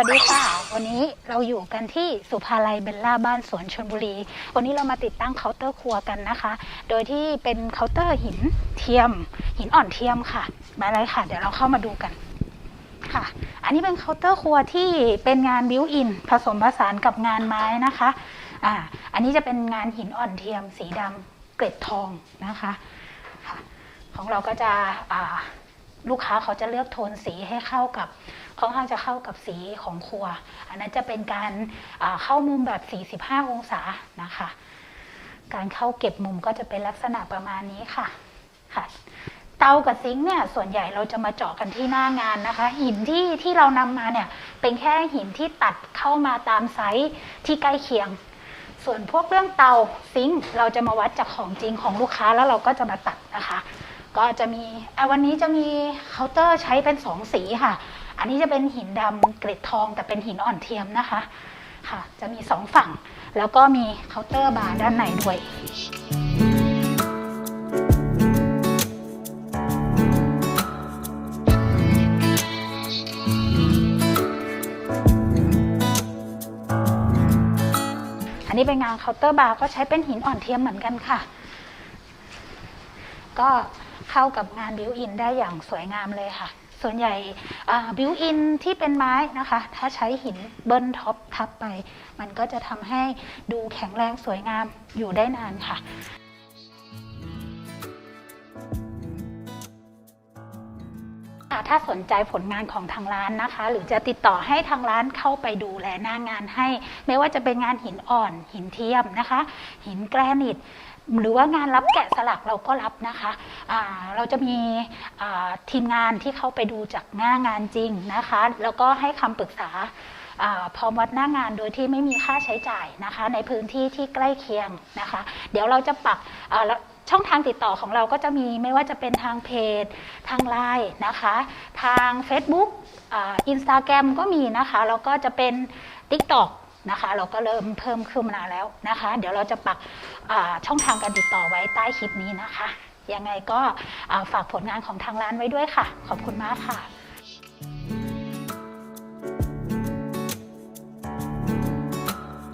วัสดีค่ะ วันนี้เราอยู่กันที่สุภาลัยเบลล่าบ้านสวนชนบุรี วันนี้เรามาติดตั้งเคาน์เตอร์ครัวกันนะคะ โดยที่เป็นเคาน์เตอร์หินเทียม หินอ่อนเทียมค่ะมาเลยค่ะ เดี๋ยวเราเข้ามาดูกันค่ะ อันนี้เป็นเคาน์เตอร์ครัวที่เป็นงานบิวอิน ผสมผสานกับงานไม้นะคะอ่าอันนี้จะเป็นงานหินอ่อนเทียม สีดำเกล็ดทองนะคะค่ะของเราก็จะลูกค้าเขาจะเลือกโทนสีให้เข้ากับ ค่อนข้างจะเข้ากับสีของครัว อันนั้นจะเป็นการเข้ามุมแบบ 45 องศานะคะ การเข้าเก็บมุมก็จะเป็นลักษณะประมาณนี้ค่ะค่ะเตากับซิงค์เนี่ยส่วนใหญ่เราจะมาเจาะกันที่หน้างานนะคะ หินที่ที่เรานำมาเนี่ยเป็นแค่หินที่ตัดเข้ามาตามไซส์ที่ใกล้เคียง ส่วนพวกเรื่องเตาซิงค์เราจะมาวัดจากของจริงของลูกค้าแล้วเราก็จะมาตัดนะคะ ก็จะมีวันนี้จะมีเคาน์เตอร์ใช้เป็นสองสีค่ะ นนี้จะเป็นหินดำเกล็ดทอง แต่เป็นหินอ่อนเทียมนะคะ ค่ะ จะมีสองฝั่ง แล้วก็มีเคาน์เตอร์บาร์ด้านในด้วยอันนี้เป็นงานเคาน์เตอร์บาร์ก็ใช้เป็นหินอ่อนเทียมเหมือนกันค่ะ ก็เข้ากับงานบิวอินได้อย่างสวยงามเลยค่ะ ส่วนใหญ่บิวอินที่เป็นไม้นะคะ ถ้าใช้หินเบิ้ลท็อปทับไป มันก็จะทำให้ดูแข็งแรงสวยงามอยู่ได้นานค่ะ ถ้าสนใจผลงานของทางร้านนะคะ หรือจะติดต่อให้ทางร้านเข้าไปดูแลหน้างานให้ ไม่ว่าจะเป็นงานหินอ่อน หินเทียมนะคะ หินแกรนิตหรือว่างานรับแกะสลักเราก็รับนะคะเราจะมีทีมงานที่เข้าไปดูจากหน้างานจริงนะคะ แล้วก็ให้คำปรึกษาอพร้อมวัดหน้างานโดยที่ไม่มีค่าใช้จ่ายนะคะ ในพื้นที่ที่ใกล้เคียงนะคะ เดี๋ยวเราจะปักแล้ว ช่องทางติดต่อของเราก็จะมีไม่ว่าจะเป็นทางเพจ ทางไลน์นะคะ ทาง Facebook อินสตาแกรมก็มีนะคะ แล้วก็จะเป็น TikTok นะคะ เราก็เริ่มเพิ่มขึ้นมาแล้วนะคะ เดี๋ยวเราจะปักช่องทางการติดต่อไว้ใต้คลิปนี้นะคะ ยังไงก็ฝากผลงานของทางร้านไว้ด้วยค่ะ ขอบคุณมากค่ะ